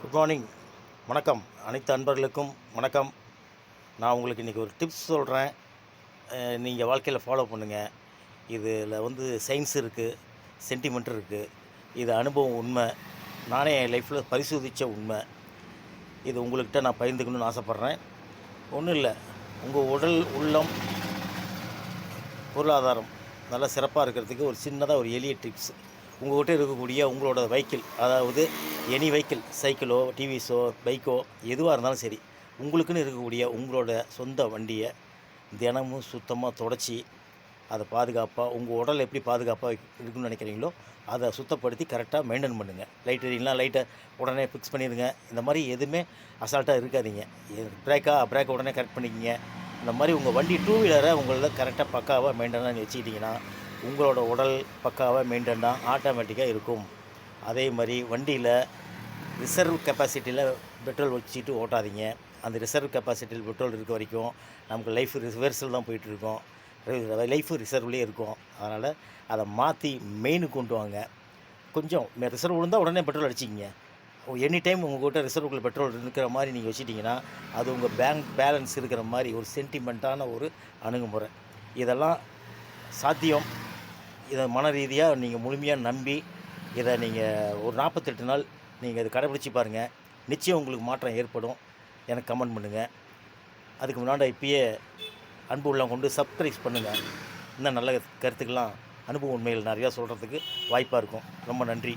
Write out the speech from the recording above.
Good morning வணக்கம். அனைத்து அன்பர்களுக்கும் வணக்கம். நான் உங்களுக்கு இன்றைக்கி ஒரு டிப்ஸ் சொல்கிறேன் நீங்கள் வாழ்க்கையில் ஃபாலோ பண்ணுங்கள் இதில் வந்து சயின்ஸ் இருக்குது சென்டிமெண்ட் இருக்குது இது அனுபவம் உண்மை. நானே என் லைஃப்பில் பரிசோதித்த உண்மை. இது உங்கள்கிட்ட நான் பகிர்ந்துக்கணும்னு ஆசைப்பட்றேன். ஒன்றும் இல்லை. உங்கள் உடல் உள்ளம் பொருளாதாரம் நல்லா சிறப்பாக இருக்கிறதுக்கு ஒரு சின்னதாக ஒரு எளிய டிப்ஸ் உங்கள்கிட்ட இருக்கக்கூடிய உங்களோட வெஹிக்கிள் அதாவது எனி வெஹிக்கிள் சைக்கிளோ டிவிஸோ பைக்கோ எதுவாக இருந்தாலும் சரி உங்களுக்குன்னு இருக்கக்கூடிய உங்களோட சொந்த வண்டியை தினமும் சுத்தமாக தொடச்சி அதை பாதுகாப்பாக உங்கள் உடல் எப்படி பாதுகாப்பாக இருக்குன்னு நினைக்கிறீங்களோ அதை சுத்தப்படுத்தி கரெக்டாக மெயின்டைன் பண்ணுங்கள் லைட் எரியலாம் லைட்டை உடனே ஃபிக்ஸ் பண்ணிடுங்க. இந்த மாதிரி எதுவுமே அசால்ட்டாக இருக்காதீங்க. பிரேக்கா பிரேக்கை உடனே கரெக்ட் பண்ணிக்கிங்க. இந்த மாதிரி உங்கள் வண்டி டூ வீலரை உங்களில் கரெக்டாக பக்காவாக மெயின்டைனாக வச்சுக்கிட்டிங்கன்னா உங்களோட உடல் பக்காவாக மெயின்டைனாக ஆட்டோமேட்டிக்காக இருக்கும். அதே மாதிரி வண்டியில் ரிசர்வ் கெப்பாசிட்டியில் பெட்ரோல் வச்சுட்டு ஓட்டாதீங்க. அந்த ரிசர்வ் கெப்பாசிட்டியில் பெட்ரோல் இருக்க வரைக்கும் நமக்கு லைஃப் ரிவர்சல் தான் போயிட்டுருக்கோம் லைஃப் ரிசர்வ்லேயே இருக்கும். அதனால் அதை மாற்றி மெயினுக்கு கொண்டு வாங்க. கொஞ்சம் ரிசர்வ் விழுந்தால் உடனே பெட்ரோல் அடிச்சிக்கிங்க. எனி டைம் உங்கள்கிட்ட ரிசர்வுக்குள்ள பெட்ரோல் இருக்கிற மாதிரி நீங்கள் வச்சுட்டிங்கன்னா அது உங்கள் பேங்க் பேலன்ஸ் இருக்கிற மாதிரி ஒரு சென்டிமெண்ட்டான ஒரு அணுகுமுறை. இதெல்லாம் சாத்தியம். இதை மன ரீதியாக நீங்கள் முழுமையாக நம்பி இதை நீங்கள் ஒரு நாற்பத்தெட்டு நாள் நீங்கள் இதை கடைபிடிச்சி பாருங்கள் நிச்சயம் உங்களுக்கு மாற்றம் ஏற்படும். எனக்கு கமெண்ட் பண்ணுங்கள் அதுக்கு முன்னாடி இப்பயே அன்பு உள்ளவங்க கொண்டு சப்ஸ்கிரைப் பண்ணுங்கள் இன்னும் நல்ல கருத்துக்கெல்லாம் அனுபவ உண்மைகள் நிறையா சொல்கிறதுக்கு வாய்ப்பாக இருக்கும். ரொம்ப நன்றி.